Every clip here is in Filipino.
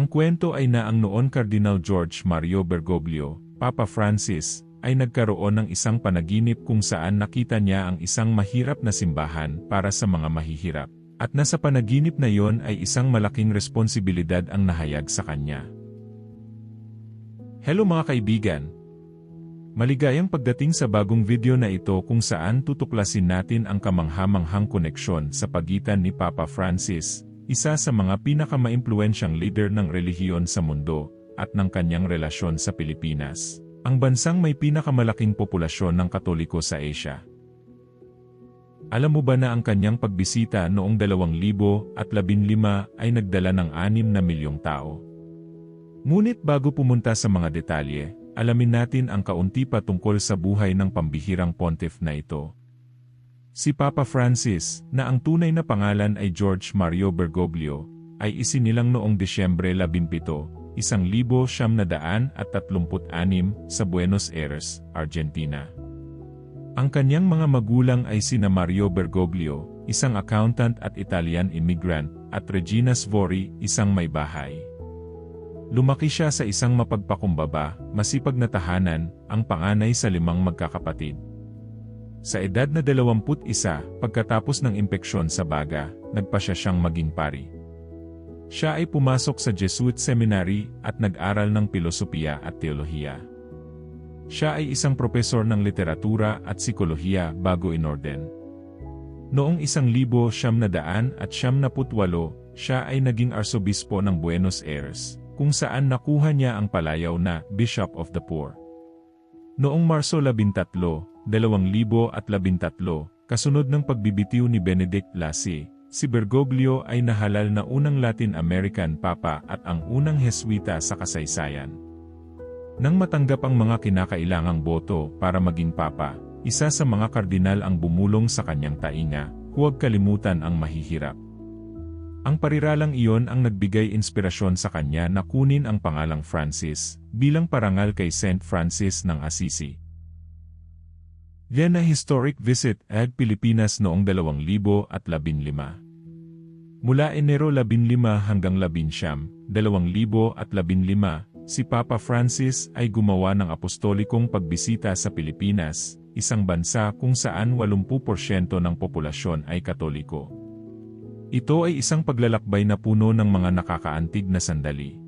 Ang kwento ay na ang noon Cardinal George Mario Bergoglio, Papa Francis, ay nagkaroon ng isang panaginip kung saan nakita niya ang isang mahirap na simbahan para sa mga mahihirap. At nasa panaginip na yon ay isang malaking responsibilidad ang nahayag sa kanya. Hello mga kaibigan! Maligayang pagdating sa bagong video na ito kung saan tutuklasin natin ang kamanghamanghang koneksyon sa pagitan ni Papa Francis, isa sa mga pinakamaimpluensyang leader ng relihiyon sa mundo, at ng kanyang relasyon sa Pilipinas, ang bansang may pinakamalaking populasyon ng Katoliko sa Asia. Alam mo ba na ang kanyang pagbisita noong 2015 ay nagdala ng 6 na milyong tao? Ngunit bago pumunta sa mga detalye, alamin natin ang kaunti pa tungkol sa buhay ng pambihirang pontiff na ito. Si Papa Francis, na ang tunay na pangalan ay George Mario Bergoglio, ay isinilang noong Desyembre 17, 1936 sa Buenos Aires, Argentina. Ang kanyang mga magulang ay sina Mario Bergoglio, isang accountant at Italian immigrant, at Regina Svori, isang may bahay. Lumaki siya sa isang mapagpakumbaba, masipag na tahanan, ang panganay sa limang magkakapatid. Sa edad na 21, pagkatapos ng impeksyon sa baga, nagpa siya siyang maging pari. Siya ay pumasok sa Jesuit Seminary at nag-aral ng pilosopiya at teolohiya. Siya ay isang propesor ng literatura at psikolohiya bago inorden. Noong isang libo siyam na daan at siyam na putwalo, siya ay naging arsobispo ng Buenos Aires, kung saan nakuha niya ang palayaw na Bishop of the Poor. Noong Marso 13, 2013, kasunod ng pagbibitiw ni Benedict Lassie, si Bergoglio ay nahalal na unang Latin American Papa at ang unang Heswita sa kasaysayan. Nang matanggap ang mga kinakailangang boto para maging papa, isa sa mga kardinal ang bumulong sa kanyang tainga, huwag kalimutan ang mahihirap. Ang pariralang iyon ang nagbigay inspirasyon sa kanya na kunin ang pangalang Francis, bilang parangal kay Saint Francis ng Assisi. Yan na historic visit at Pilipinas noong 2015. Mula Enero 15 hanggang 19, 2015, si Papa Francis ay gumawa ng apostolikong pagbisita sa Pilipinas, isang bansa kung saan 80% ng populasyon ay katoliko. Ito ay isang paglalakbay na puno ng mga nakakaantig na sandali.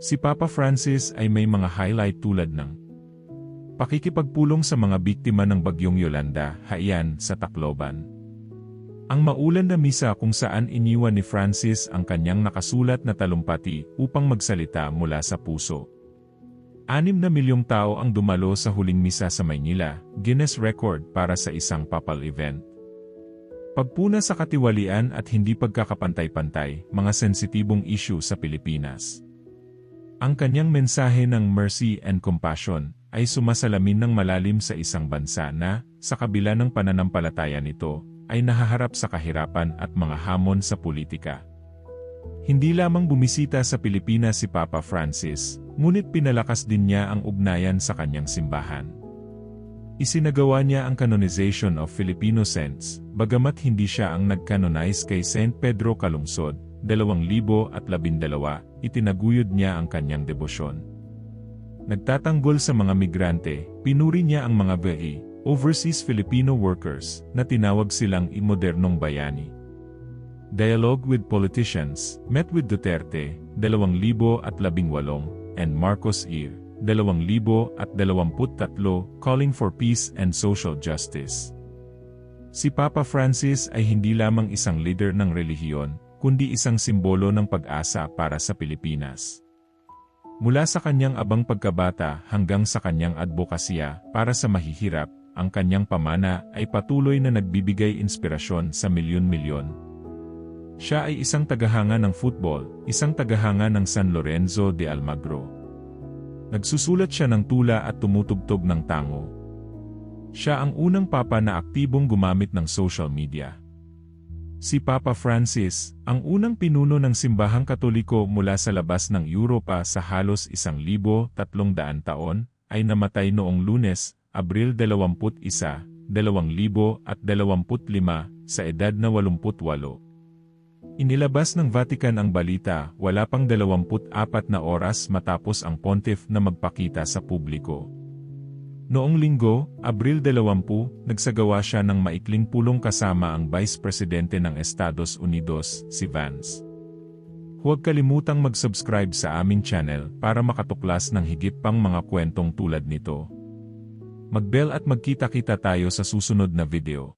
Si Papa Francis ay may mga highlight tulad ng pakikipagpulong sa mga biktima ng Bagyong Yolanda, Haiyan, sa Tacloban ang maulan na misa kung saan iniwan ni Francis ang kanyang nakasulat na talumpati upang magsalita mula sa puso. Anim na milyong tao ang dumalo sa huling misa sa Maynila, Guinness record para sa isang papal event. Pagpuna sa katiwalian at hindi pagkakapantay-pantay, mga sensitibong issue sa Pilipinas. Ang kanyang mensahe ng mercy and compassion ay sumasalamin ng malalim sa isang bansa na, sa kabila ng pananampalataya nito, ay nahaharap sa kahirapan at mga hamon sa politika. Hindi lamang bumisita sa Pilipinas si Papa Francis, ngunit pinalakas din niya ang ugnayan sa kanyang simbahan. Isinagawa niya ang canonization of Filipino saints, bagamat hindi siya ang nag-canonize kay Saint Pedro Calungsod, 2012, itinaguyod niya ang kanyang debosyon. Nagtatanggol sa mga migrante, pinuri niya ang mga VE, overseas Filipino workers na tinawag silang imodernong bayani. Dialogue with Politicians, met with Duterte, 2018, and Marcos Ir, 2023, calling for peace and social justice. Si Papa Francis ay hindi lamang isang leader ng relihiyon, kundi isang simbolo ng pag-asa para sa Pilipinas. Mula sa kanyang abang pagkabata hanggang sa kanyang advokasya para sa mahihirap, ang kanyang pamana ay patuloy na nagbibigay inspirasyon sa milyon-milyon. Siya ay isang tagahanga ng football, isang tagahanga ng San Lorenzo de Almagro. Nagsusulat siya ng tula at tumutugtog ng tango. Siya ang unang papa na aktibong gumamit ng social media. Si Papa Francis, ang unang pinuno ng simbahang katoliko mula sa labas ng Europa sa halos isang libo tatlong daan taon, ay namatay noong lunes, Abril 21, 2025 sa edad na 88. Inilabas ng Vatican ang balita, wala pang 24 na oras matapos ang pontiff na magpakita sa publiko. Noong linggo, Abril 20, nagsagawa siya ng maikling pulong kasama ang Vice Presidente ng Estados Unidos, si Vance. Huwag kalimutang mag-subscribe sa aming channel para makatuklas ng higit pang mga kwentong tulad nito. Mag-bell at magkita-kita tayo sa susunod na video.